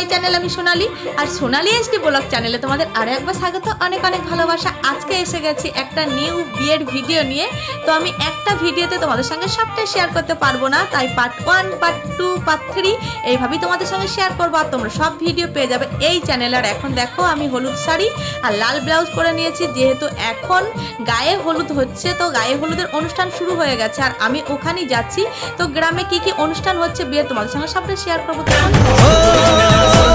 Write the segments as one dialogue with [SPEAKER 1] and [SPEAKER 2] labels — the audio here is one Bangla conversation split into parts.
[SPEAKER 1] ahí te চ্যানেল আমি সোনালি। আর সোনালি এসডি ব্লগ চ্যানেলে তোমাদের আরও একবার স্বাগত। অনেক অনেক ভালোবাসা। আজকে এসে গেছি একটা নিউ বিয়ের ভিডিও নিয়ে। তো আমি একটা ভিডিওতে তোমাদের সঙ্গে সবটাই শেয়ার করতে পারব না। তাই part one part two part three এইভাবেই তোমাদের সঙ্গে শেয়ার করব। আর তোমরা সব ভিডিও পেয়ে যাবে এই চ্যানেলে আর এখন দেখো, আমি হলুদ শাড়ি আর লাল ব্লাউজ পরে নিয়েছি। যেহেতু এখন গায়ে হলুদ হচ্ছে, তো গায়ে হলুদের অনুষ্ঠান শুরু হয়ে গেছে। আর আমি ওখানেই যাচ্ছি। তো গ্রামে কি কি অনুষ্ঠান হচ্ছে, বিয়ে তোমাদের সঙ্গে সবটাই শেয়ার করব।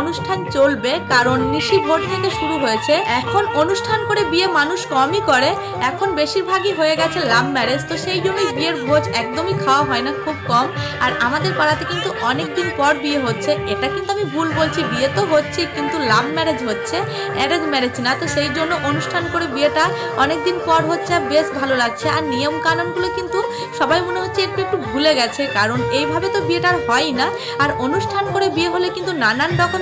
[SPEAKER 1] অনুষ্ঠান চলবে কারণ নিশি ভোর থেকে শুরু হয়েছে। এখন অনুষ্ঠান করে বিয়ে মানুষ কমই করে। এখন বেশিরভাগই হয়ে গেছে লাভ ম্যারেজ তো সেই জন্যই বিয়ের ভোজ একদমই খাওয়া হয় না খুব কম। আর আমাদের পাড়াতে কিন্তু অনেক দিন পর বিয়ে হচ্ছে। এটা কিন্তু আমি ভুল বলছি, বিয়ে তো হচ্ছে, কিন্তু লাভ ম্যারেজ হচ্ছে অ্যারেঞ্জ ম্যারেজ না। তো সেই জন্য অনুষ্ঠান করে বিয়েটা অনেক দিন পর হচ্ছে বেশ ভালো লাগছে। আর নিয়ম কানুনগুলো কিন্তু সবাই মনে হচ্ছে একটু একটু ভুলে গেছে, কারণ এইভাবে তো বিয়েটা আর হয় না। আর অনুষ্ঠান করে বিয়ে হলে কিন্তু নানান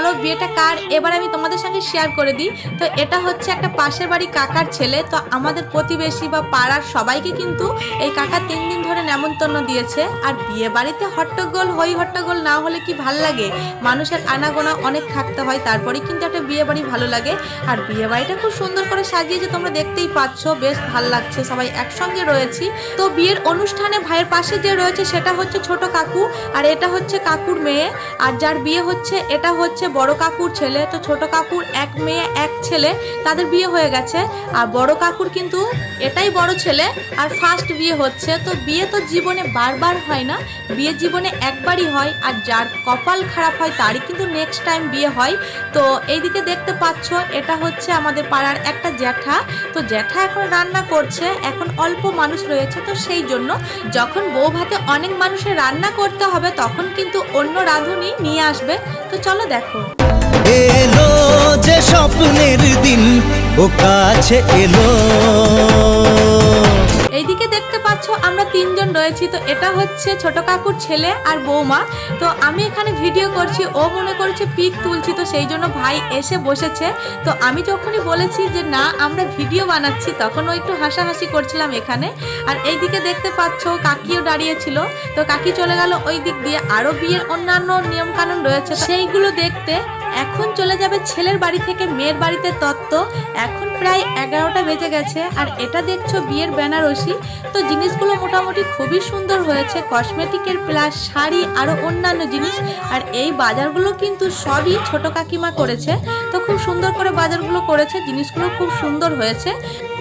[SPEAKER 1] চলো বিয়েটা কার? এবার আমি তোমাদের সঙ্গে শেয়ার করে দিই। তো এটা হচ্ছে একটা পাশের বাড়ি কাকার ছেলে। তো আমাদের প্রতিবেশী বা পাড়ার সবাইকে কিন্তু এই কাকা তিন দিন ধরে নেমন্তন্ন দিয়েছে। আর বিয়ে বাড়িতে হট্টগোল, হই হট্টগোল না হলে কি ভালো লাগে? মানুষের আনাগোনা অনেক থাকতে হয়, তারপরে কিন্তু একটা বিয়ে বাড়ি ভালো লাগে। আর বিয়ে বাড়িটা খুব সুন্দর করে সাজিয়েছে, তোমরা দেখতেই পাচ্ছ। বেশ ভালো লাগছে, সবাই একসঙ্গে রয়েছি। তো বিয়ের অনুষ্ঠানে ভাইয়ের পাশে যে রয়েছে, সেটা হচ্ছে ছোট কাকু। আর এটা হচ্ছে কাকুর মেয়ে। আর যার বিয়ে হচ্ছে, এটা হচ্ছে বড় কাকুর ছেলে, তো ছোট কাকুর এক মেয়ে, এক ছেলে, তাদের বিয়ে হয়ে গেছে। আর বড় কাকুর কিন্তু এটাই বড় ছেলে, আর ফার্স্ট বিয়ে হচ্ছে। তো বিয়ে তো জীবনে বারবার হয় না, বিয়ে জীবনে একবারই হয়, আর যার কপাল খারাপ হয় তারই কিন্তু নেক্সট টাইম বিয়ে হয়। তো এইদিকে দেখতে পাচ্ছ, এটা হচ্ছে আমাদের পাড়ার একটা জ্যাঠা। তো জ্যাঠা এখন রান্না করছে, এখন অল্প মানুষ রয়েছে, তো সেই জন্য যখন বউ ভাতে অনেক মানুষের রান্না করতে হবে, তখন কিন্তু অন্য রাঁধুনি নিয়ে আসবে। তো চলো দেখো।
[SPEAKER 2] এলো যে স্বপ্নের দিন, ও কাছে এলো।
[SPEAKER 1] এইদিকে দেখতে পাচ্ছ, আমরা তিনজন রয়েছি। তো এটা হচ্ছে ছোট কাকুর ছেলে আর বৌমা। তো আমি এখানে ভিডিও করছি, ও মনে করছে পিক তুলছি, তো সেই জন্য ভাই এসে বসেছে। তো আমি যখনই বলেছি যে না, আমরা ভিডিও বানাচ্ছি তখন ও একটু হাসাহাসি করছিলাম এখানে। আর এইদিকে দেখতে পাচ্ছ, কাকিও দাঁড়িয়েছিল তো কাকি চলে গেল ওই দিক দিয়ে। আরও বিয়ের অন্যান্য নিয়মকানুন রয়েছে। সেইগুলো দেখতে এখন চলে যাবে ছেলের বাড়ি থেকে মেয়ের বাড়িতে তত্ত্ব। এখন প্রায় এগারোটা বেজে গেছে আর এটা দেখছ বিয়ের বেনারসি। তো জিনিসগুলো মোটামুটি খুবই সুন্দর হয়েছে। কসমেটিকের প্লাস শাড়ি আরও অন্যান্য জিনিস। আর এই বাজারগুলো কিন্তু সবই ছোট কাকিমা করেছে। তো খুব সুন্দর করে বাজারগুলো করেছে। জিনিসগুলো খুব সুন্দর হয়েছে।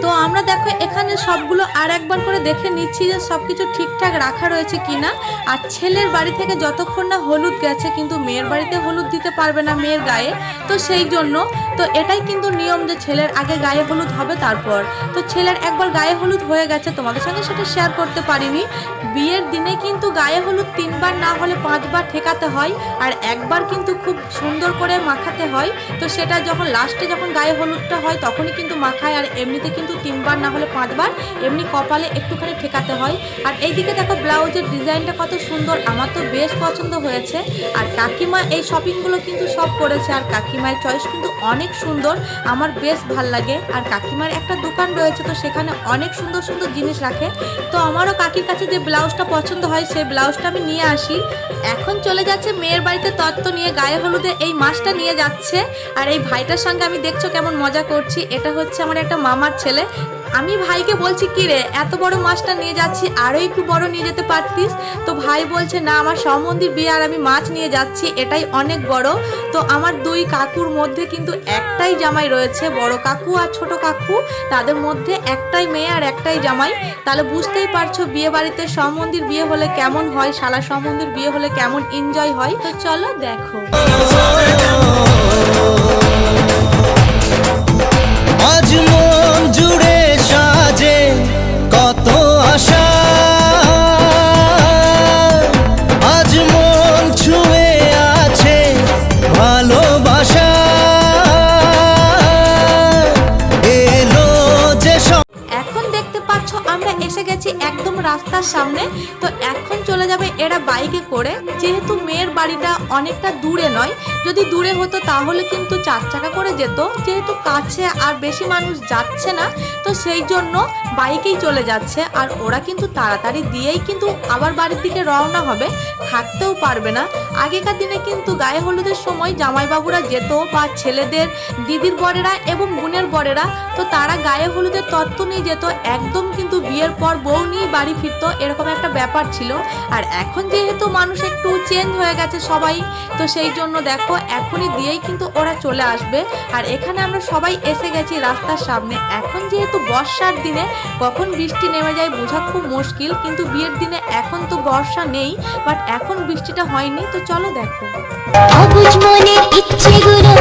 [SPEAKER 1] তো আমরা দেখো এখানে সবগুলো আর একবার করে দেখে নিচ্ছি যে সব কিছু ঠিকঠাক রাখা রয়েছে কি না আর ছেলের বাড়ি থেকে যতক্ষণ না হলুদ গেছে কিন্তু মেয়ের বাড়িতে হলুদ দিতে পারবে না মেয়ের গায়ে। তো সেই জন্য, তো এটাই কিন্তু নিয়ম যে ছেলের আগে গায়ে হলুদ হবে তারপর। তো ছেলের একবার গায়ে হলুদ হয়ে গেছে, তোমাদের সঙ্গে সেটা শেয়ার করতে পারিনি। বিয়ের দিনে কিন্তু গায়ে হলুদ তিনবার না হলে পাঁচবার ঠেকাতে হয় আর একবার কিন্তু খুব সুন্দর করে মাখাতে হয়। তো সেটা যখন লাস্টে যখন গায়ে হলুদটা হয় তখনই কিন্তু মাখায় আর এমনিতে কিন্তু তিনবার না হলে পাঁচবার, এমনি কপালে একটুখানি ঠেকাতে হয়। আর এইদিকে দেখো ব্লাউজের ডিজাইনটা কত সুন্দর, আমার তো বেশ পছন্দ হয়েছে। আর কাকিমা এই শপিংগুলো কিন্তু সব করেছে, আর কাকিমার চয়েস কিন্তু অনেক সুন্দর, আমার বেশ ভালো লাগে। আর কাকিমার একটা দোকান রয়েছে, তো সেখানে অনেক সুন্দর সুন্দর জিনিস রাখে। তো আমারও কাকির কাছে যে ব্লাউজটা পছন্দ হয়, সেই ব্লাউজটা আমি নিয়ে আসি। এখন চলে যাচ্ছে মেয়ের বাড়িতে তত্ত্ব নিয়ে গায়ে হলুদে এই মাছটা নিয়ে যাচ্ছে। আর এই ভাইটার সঙ্গে আমি দেখছ কেমন মজা করছি, এটা হচ্ছে আমার একটা মামার ছেলে। আমি ভাইকে বলছি, কি রে, এত বড় মাছটা নিয়ে যাচ্ছি আরও একটু বড় নিয়ে যেতে পারতিস? তো ভাই বলছে, না, আমার সমন্দির বিয়ে আর আমি মাছ নিয়ে যাচ্ছি, এটাই অনেক বড়। তো আমার দুই কাকুর মধ্যে কিন্তু একটাই জামাই রয়েছে, বড় কাকু আর ছোট কাকু। তাদের মধ্যে একটাই মেয়ে আর একটাই জামাই। তাহলে বুঝতেই পারছ বিয়ে বাড়িতে সমন্দির বিয়ে হলে কেমন হয় শালা সমন্দির বিয়ে হলে কেমন এনজয় হয়? তো চলো দেখো।
[SPEAKER 2] আজ মন জুড়ে সাজে কত আশা। আজ মন ছুঁয়ে আছে ভালোবাসা।
[SPEAKER 1] এখন দেখতে পাচ্ছ আমরা এসে গেছি একদম রাস্তার সামনে। তো এখন চলে যাবে এরা বাইকে করে। যেহেতু মেয়ের বাড়িটা অনেকটা দূরে নয়, যদি দূরে হতো তাহলে কিন্তু চার চাকা করে যেত। যেহেতু কাছে আর বেশি মানুষ যাচ্ছে না, তো সেই জন্য বাইকেই চলে যাচ্ছে। আর ওরা কিন্তু তাড়াতাড়ি দিয়েই কিন্তু আবার বাড়ির দিকে রওনা হবে। থাকতেও পারবে না। আগেকার দিনে কিন্তু গায়ে হলুদের সময় জামাইবাবুরা যেত বা ছেলেদের, দিদির বরেরা এবং বোনের বরেরা, তো তারা গায়ে হলুদের তত্ত্ব নিয়ে যেত। একদম কিন্তু বিয়ের পর বউ নিয়ে বাড়ি ফিরতো, এরকম একটা ব্যাপার ছিল। আর এখন যেহেতু মানুষ একটু চেঞ্জ হয়ে গেছে সবাই, তো সেই জন্য দেখো, এখনই দিয়েই কিন্তু ওরা চলে আসবে। আর এখানে আমরা সবাই এসে গেছি রাস্তার সামনে। এখন যেহেতু বর্ষার দিনে, কখন বৃষ্টি নেমে যায় বোঝা খুব মুশকিল। কিন্তু বিয়ের দিনে এখন তো বর্ষা নেই বাট এখন বৃষ্টিটা হয়নি, তো চলো দেখো।
[SPEAKER 3] ইচ্ছেগুলো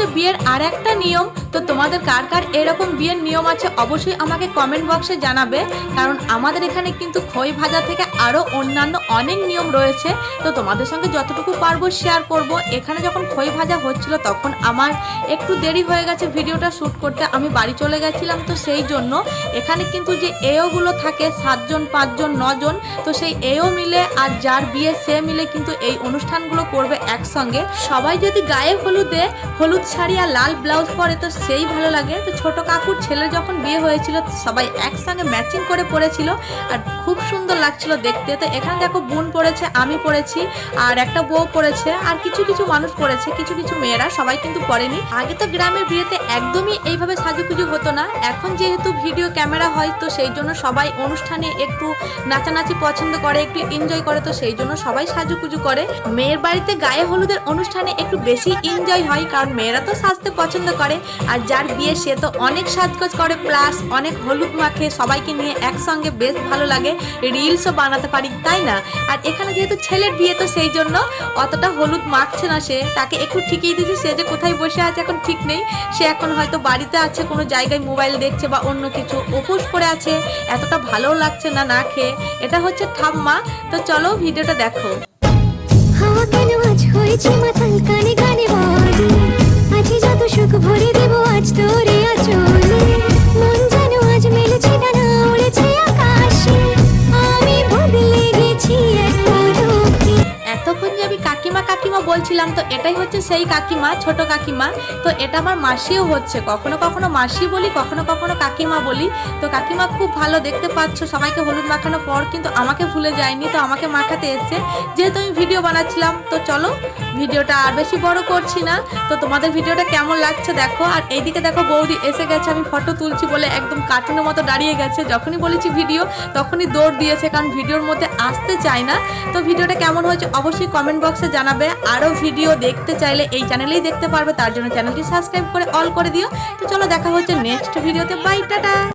[SPEAKER 1] হচ্ছে বিয়ের আর একটা নিয়ম, তো তোমাদের কার কার এরকম বিয়ের নিয়ম আছে অবশ্যই আমাকে কমেন্ট বক্সে জানাবে। কারণ আমাদের এখানে কিন্তু খই ভাজা থেকে আরও অন্যান্য অনেক নিয়ম রয়েছে। তো তোমাদের সঙ্গে যতটুকু পারব শেয়ার করব। এখানে যখন খই ভাজা হচ্ছিল তখন আমার একটু দেরি হয়ে গেছে ভিডিওটা শ্যুট করতে। আমি বাড়ি চলে গেছিলাম তো সেই জন্য। এখানে কিন্তু যে এওগুলো থাকে, সাতজন, পাঁচজন, নজন, তো সেই এও মিলে আর যার বিয়ে সে মিলে কিন্তু এই অনুষ্ঠানগুলো করবে একসঙ্গে। সবাই যদি গায়ে হলুদে, হলুদ শাড়ি আর লাল ব্লাউজ পরে তো সেই ভালো লাগে। তো ছোট কাকুর ছেলে যখন বিয়ে হয়েছিল, সবাই একসঙ্গে ম্যাচিং করে পরেছিল আর খুব সুন্দর লাগছিল দেখতে। তো এখানে দেখো বোন পড়েছে আমি পড়েছি আর একটা বউ পড়েছে আর কিছু কিছু মানুষ পড়েছে কিছু কিছু মেয়েরা, সবাই কিন্তু পড়েনি আগে তো গ্রামের বিয়েতে একদমই এইভাবে সাজুগুজু হতো না। এখন যেহেতু ভিডিও ক্যামেরা হয়, তো সেই জন্য সবাই অনুষ্ঠানে একটু নাচানাচি পছন্দ করে, একটু এনজয় করে, তো সেই জন্য সবাই সাজুগুজু করে। মেয়ের বাড়িতে গায়ে হলুদের অনুষ্ঠানে একটু বেশি এনজয় হয়, কারণ মেয়েরা তো সাজতে পছন্দ করে। আর যার বিয়ে সে তো অনেক সাজগোজ করে প্লাস অনেক হলুদ মাখে, সবাইকে নিয়ে একসঙ্গে বেশ ভালো লাগে রিলসও বানাতে পারি, তাই না? আর এখানে যেহেতু ছেলের বিয়ে, তো সেই জন্য অতটা হলুদ মাখছে না সে। তাকে একটু ঠিকই দিয়েছে, সে যে কোথায় বসে আছে এখন ঠিক নেই। সে এখন হয়তো বাড়িতে আছে, কোনো জায়গায় মোবাইল দেখছে বা অন্য কিছু উপোস করে আছে। এতটা ভালোও লাগছে না না খেয়ে। এটা হচ্ছে ঠাম্মা। তো চলো ভিডিওটা দেখো।
[SPEAKER 3] হাওয়া কেন আজ হয়েছে মাতাল কানে?
[SPEAKER 1] বলছিলাম, তো এটাই হচ্ছে সেই কাকিমা, ছোট কাকিমা। তো এটা আমার মাসিও হচ্ছে। কখনো কখনো মাসি বলি, কখনো কখনো কাকিমা বলি। তো কাকিমা খুব ভালো, দেখতে পাচ্ছ, সবাইকে হলুদ মাখানোর পর কিন্তু আমাকে ভুলে যায়নি। তো আমাকে মাখাতে এসছে। যেহেতু আমি ভিডিও বানাচ্ছিলাম, তো চলো ভিডিওটা আর বেশি বড় করছি না। তো তোমাদের ভিডিওটা কেমন লাগছে দেখো। আর এইদিকে দেখো বৌদি এসে গেছে, আমি ফটো তুলছি বলে একদম কার্টুনের মতো দাঁড়িয়ে গেছে। যখনই বলেছি ভিডিও তখনই দৌড় দিয়েছে, কারণ ভিডিওর মধ্যে আসতে চায় না। তো ভিডিওটা কেমন হয়েছে অবশ্যই কমেন্ট বক্সে জানাবে। আরও ভিডিও দেখতে চাইলে এই চ্যানেলেই দেখতে পারবে। তার জন্য চ্যানেলটি সাবস্ক্রাইব করে অল করে দিও। তো চলো দেখা হচ্ছে নেক্সট ভিডিওতে বাই টাটা!